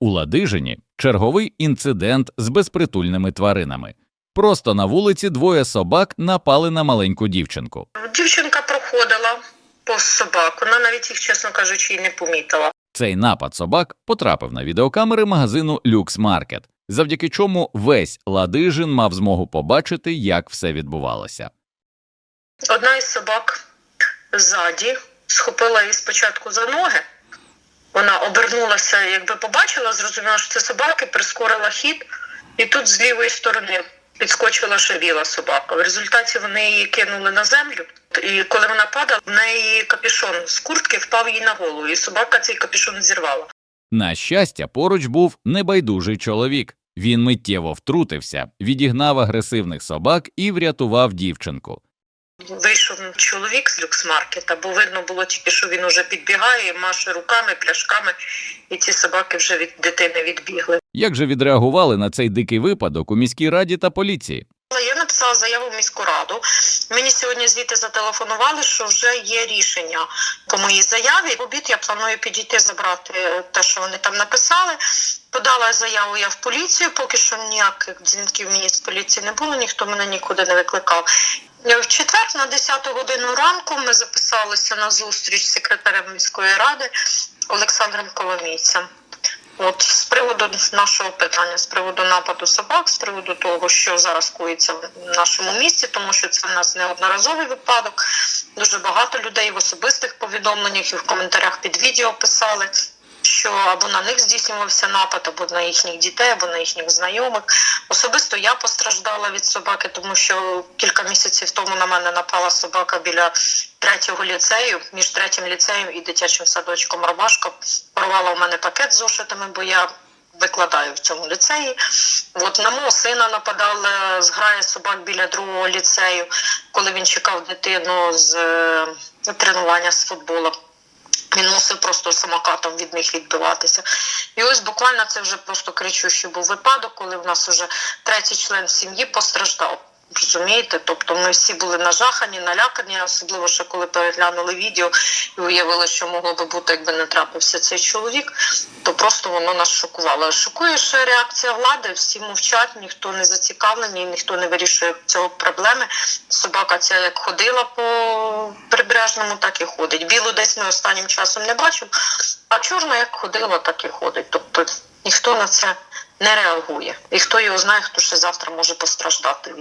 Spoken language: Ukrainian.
У Ладижині черговий інцидент з безпритульними тваринами. Просто на вулиці двоє собак напали на маленьку дівчинку. Дівчинка проходила повз собак. Вона навіть їх, чесно кажучи, і не помітила. Цей напад собак потрапив на відеокамери магазину Люкс Маркет, завдяки чому весь Ладижин мав змогу побачити, як все відбувалося. Одна із собак ззаді схопила її спочатку за ноги. Вона обернулася, якби побачила, зрозуміла, що це собаки, прискорила хід, і тут з лівої сторони підскочила ще біла собака. В результаті вони її кинули на землю. І коли вона падала, в неї капюшон з куртки впав їй на голову, і собака цей капюшон зірвала. На щастя, поруч був небайдужий чоловік. Він миттєво втрутився, відігнав агресивних собак і врятував дівчинку. Вийшов чоловік з люксмаркета, бо видно було тільки, що він уже підбігає, маше руками, пляшками, і ці собаки вже від дитини відбігли. Як же відреагували на цей дикий випадок у міській раді та поліції? Я написала заяву в міську раду. Мені сьогодні звідти зателефонували, що вже є рішення по моїй заяві. В обід я планую підійти забрати те, що вони там написали. Подала заяву я в поліцію. Поки що ніяких дзвінків мені з поліції не було, ніхто мене нікуди не викликав. В четвер на 10 годину ранку ми записалися на зустріч з секретарем міської ради Олександром Коломійцем. От з приводу нашого питання, з приводу нападу собак, з приводу того, що зараз коїться в нашому місті, тому що це в нас неодноразовий випадок. Дуже багато людей в особистих повідомленнях і в коментарях під відео писали, що або на них здійснювався напад, або на їхніх дітей, або на їхніх знайомих. Особисто я постраждала від собаки, тому що кілька місяців тому на мене напала собака біля третього ліцею, між третім ліцеєм і дитячим садочком Ромашка. Порвала у мене пакет з зошитами, бо я викладаю в цьому ліцеї. От на мого сина нападала зграя собак біля другого ліцею, коли він чекав дитину з е, тренування з футболу. Він мусив просто самокатом від них відбиватися. І ось буквально це вже просто кричущий був випадок, коли в нас вже третій член сім'ї постраждав. Розумієте? Тобто ми всі були нажахані, налякані, особливо ще коли переглянули відео і уявили, що могло би бути, якби не трапився цей чоловік, то просто воно нас шокувало. Шокує ще реакція влади, всі мовчать, ніхто не зацікавлений, ніхто не вирішує цього проблеми. Собака ця як ходила по прибережному, так і ходить. Білу десь ми останнім часом не бачив, а чорна як ходила, так і ходить. Тобто ніхто на це не реагує. І хто його знає, хто ще завтра може постраждати.